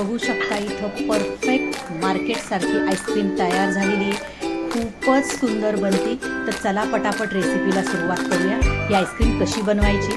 बघू शकता इथं परफेक्ट मार्केटसारखी आईस्क्रीम तयार झालेली खूपच सुंदर बनती. तर चला पटापट रेसिपीला सुरुवात करूया. ही आईस्क्रीम कशी बनवायची?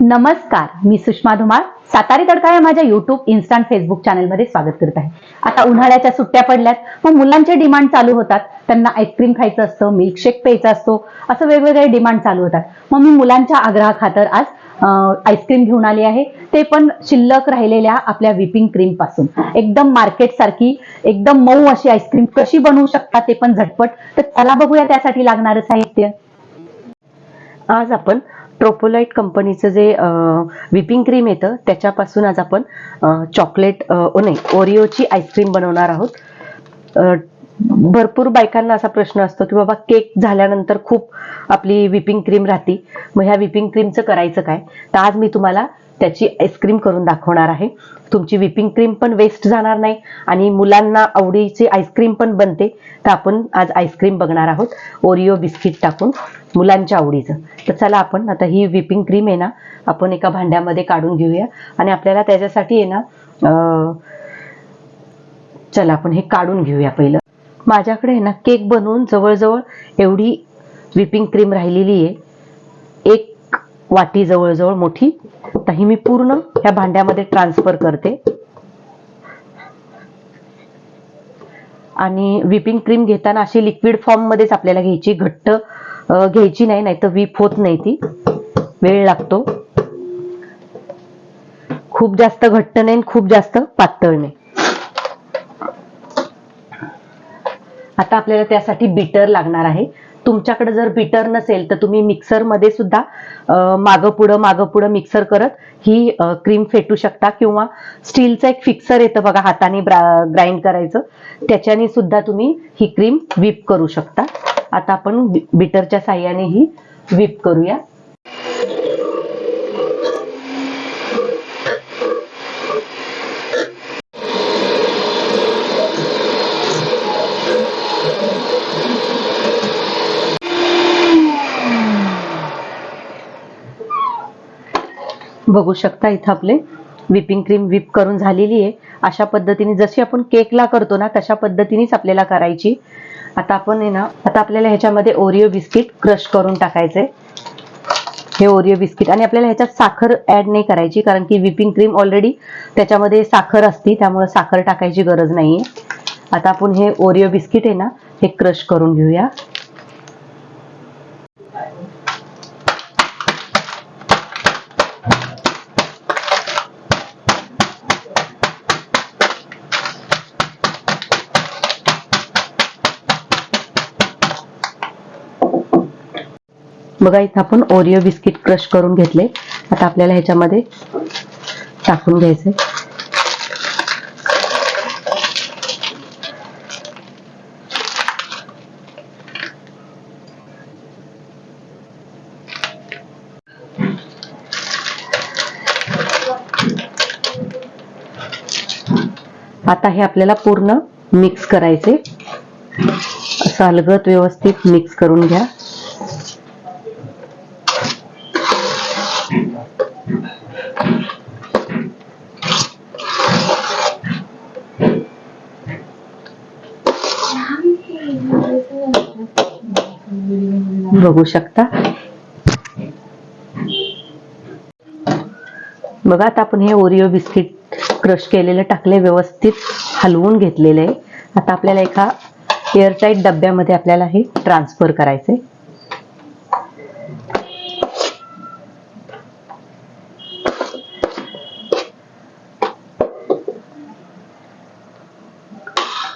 नमस्कार मी सुषमा धुमाळ. सातारी तडका या माझ्या युट्यूब इन्स्टंट फेसबुक चॅनलमध्ये स्वागत करत आहे. आता उन्हाळ्याच्या सुट्ट्या पडल्यात मग मुलांचे डिमांड चालू होतात. त्यांना आईस्क्रीम खायचं असतं मिल्कशेक प्यायचा असतो असं वेगवेगळे डिमांड चालू होतात. मग मी मुलांच्या आग्रहाखातर आज आईस्क्रीम घेऊन आली आहे. ते पण शिल्लक राहिलेल्या आपल्या व्हिपिंग क्रीमपासून. एकदम मार्केट सारखी एकदम मऊ अशी आईस्क्रीम कशी बनवू शकता ते पण झटपट. तर चला बघूया त्यासाठी लागणारं साहित्य. आज आपण ट्रोपोलाइट कंपनीचं जे व्हिपिंग क्रीम येतं त्याच्यापासून आज आपण चॉकलेट नाही ओरिओची आईस्क्रीम बनवणार आहोत. भरपूर बायकांना असा प्रश्न असतो की बाबा केक झाल्यानंतर खूप आपली व्हिपिंग क्रीम राहते. मग ह्या व्हिपिंग क्रीमचं करायचं काय? तर आज मी तुम्हाला त्याची आईस्क्रीम करून दाखवणार आहे. तुमची व्हिपिंग क्रीम पण वेस्ट जाणार नाही आणि मुलांना आवडीची आईस्क्रीम पण बनते. तर आपण आज आईस्क्रीम बघणार आहोत. ओरिओ बिस्किट टाकून मुलांच्या आवडीचं. तर चला आपण आता ही व्हिपिंग क्रीम आहे ना आपण एका भांड्यामध्ये काढून घेऊया. आणि आपल्याला त्याच्यासाठी आहे ना चला आपण हे काढून घेऊया पहिलं. माझ्याकडे ना केक बनवून जवळजवळ एवढी व्हिपिंग क्रीम राहिलेली आहे. एक वाटी जवळजवळ मोठी. आता ही मी पूर्ण ह्या भांड्यामध्ये ट्रान्सफर करते. आणि व्हिपिंग क्रीम घेताना अशी लिक्विड फॉर्ममध्येच आपल्याला घ्यायची. घट्ट घ्यायची नाही नाहीतर व्हीप होत नाही ती. वेळ लागतो. खूप जास्त घट्ट नाही आणि खूप जास्त पातळ नाही. आता आपल्याला त्यासाठी बिटर लागणार आहे. तुमच्याकडे जर बिटर नसेल तर तुम्ही मिक्सरमध्ये सुद्धा मागं पुढं मागं पुढं मिक्सर करत ही क्रीम फेटू शकता किंवा स्टीलचं एक फिक्सर येतं बघा हाताने ग्राइंड करायचं. त्याच्याने सुद्धा तुम्ही ही क्रीम व्हीप करू शकता. आता आपण बिटरच्या साह्याने ही व्हीप करूया. बघू शकता इथं आपले. व्हिपिंग क्रीम व्हिप करून झालेली आहे. अशा पद्धतीने जशी आपण केकला करतो ना तशा पद्धतीनेच आपल्याला करायची. आता आपण आहे ना आता आपल्याला ह्याच्यामध्ये ओरिओ बिस्किट क्रश करून टाकायचे हे ओरिओ बिस्किट. आणि आपल्याला ह्याच्यात साखर ऍड नाही करायची कारण की व्हिपिंग क्रीम ऑलरेडी त्याच्यामध्ये साखर असती त्यामुळे साखर टाकायची गरज नाहीये. आता आपण हे ओरिओ बिस्किट आहे ना हे क्रश करून घेऊया. बघा इथं आपण ओरिओ बिस्किट क्रश करून घेतले. आता आपल्याला ह्याच्यामध्ये टाकून घ्यायचे आता हे आपल्याला पूर्ण मिक्स करायचे असं अलगत व्यवस्थित मिक्स करून घ्या. बघू शकता. बघा आता आपण हे ओरिओ बिस्किट क्रश केलेलं टाकले व्यवस्थित हलवून घेतलेलं आहे. आता आपल्याला एका एअरटाईट डब्यामध्ये आपल्याला हे ट्रान्सफर करायचे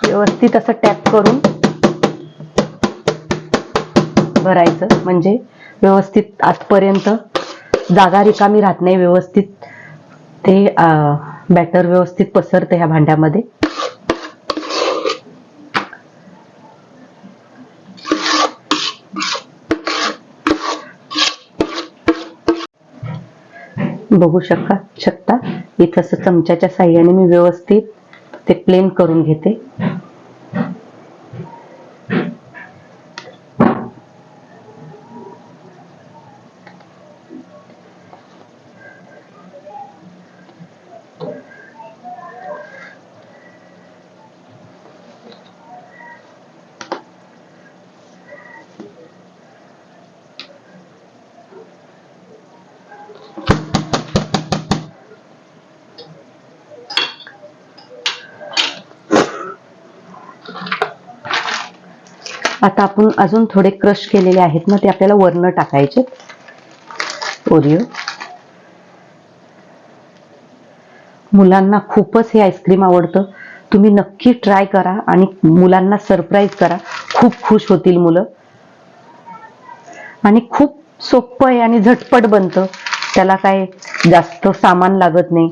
व्यवस्थित असं टॅप करून भरायचं. म्हणजे व्यवस्थित आतपर्यंत जागा रिकामी राहत नाही व्यवस्थित ते बॅटर व्यवस्थित पसरतं ह्या भांड्यामध्ये. बघू शका शकता. इथं चमच्याच्या साह्याने मी व्यवस्थित ते प्लेन करून घेते. आता आपण अजून थोडे क्रश केलेले आहेत ना ते आपल्याला वरनं टाकायचे. ओरिओ. मुलांना खूपच हे आईस्क्रीम आवडतं. तुम्ही नक्की ट्राय करा आणि मुलांना सरप्राईज करा. खूप खुश होतील मुलं. आणि खूप सोपं आहे आणि झटपट बनतं. त्याला काय जास्त सामान लागत नाही.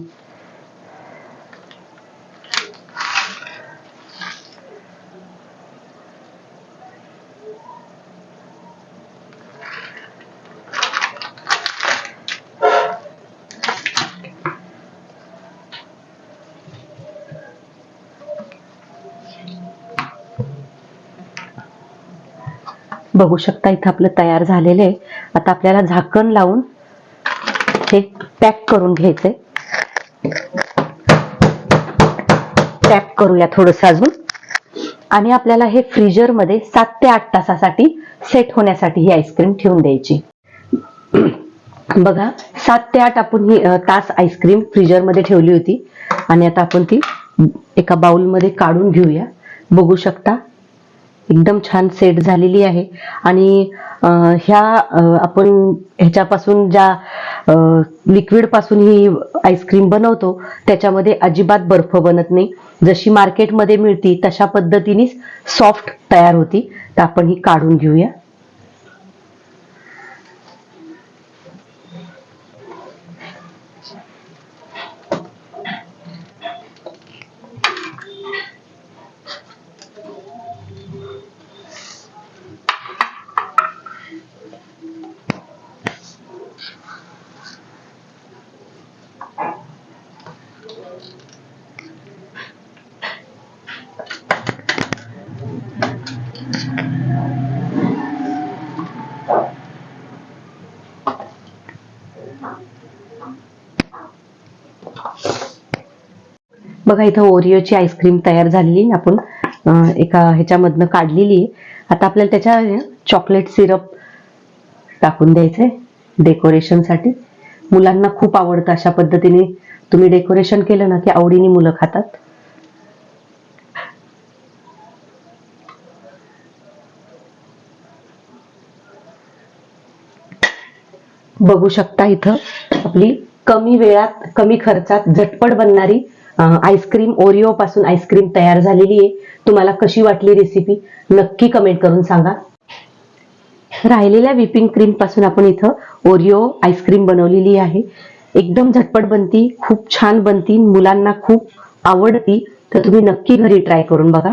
बघू शकता इथं आपलं तयार झालेलं आहे. आता आपल्याला झाकण लावून हे पॅक करून घ्यायचंय. पॅक करूया थोडस अजून. आणि आपल्याला हे फ्रीजरमध्ये सात ते आठ तासासाठी सेट होण्यासाठी ही आईस्क्रीम ठेवून द्यायची. बघा सात ते आठ आपण ही तास आईस्क्रीम फ्रीजरमध्ये ठेवली होती. आणि आता आपण ती एका बाउलमध्ये काढून घेऊया. बघू शकता एकदम छान सेट झालेली आहे. आणि ह्या आपण ह्याच्यापासून ज्या लिक्विडपासून ही आईस्क्रीम बनवतो त्याच्यामध्ये अजिबात बर्फ बनत नाही. जशी मार्केटमध्ये मिळती तशा पद्धतीनेच सॉफ्ट तयार होती. तर आपण ही काढून घेऊया. बघा इथं ओरिओची आईस्क्रीम तयार झालेली आपण एका ह्याच्यामधनं काढलेली आहे. आता आपल्याला त्याच्या चॉकलेट सिरप टाकून द्यायचंय डेकोरेशनसाठी मुलांना खूप आवडतं अशा पद्धतीने. तुम्ही डेकोरेशन केलं ना की आवडीने मुलं खातात. बघू शकता इथं आपली कमी वेळात कमी खर्चात झटपट बनणारी आईस्क्रीम ओरिओ पासून आईस्क्रीम तयार झालेली आहे. तुम्हाला कशी वाटली रेसिपी नक्की कमेंट करून सांगा. राहिलेल्या व्हिपिंग क्रीमपासून आपण इथं ओरिओ आईस्क्रीम बनवलेली आहे. एकदम झटपट बनती खूप छान बनती मुलांना खूप आवडती. तर तुम्ही नक्की घरी ट्राय करून बघा.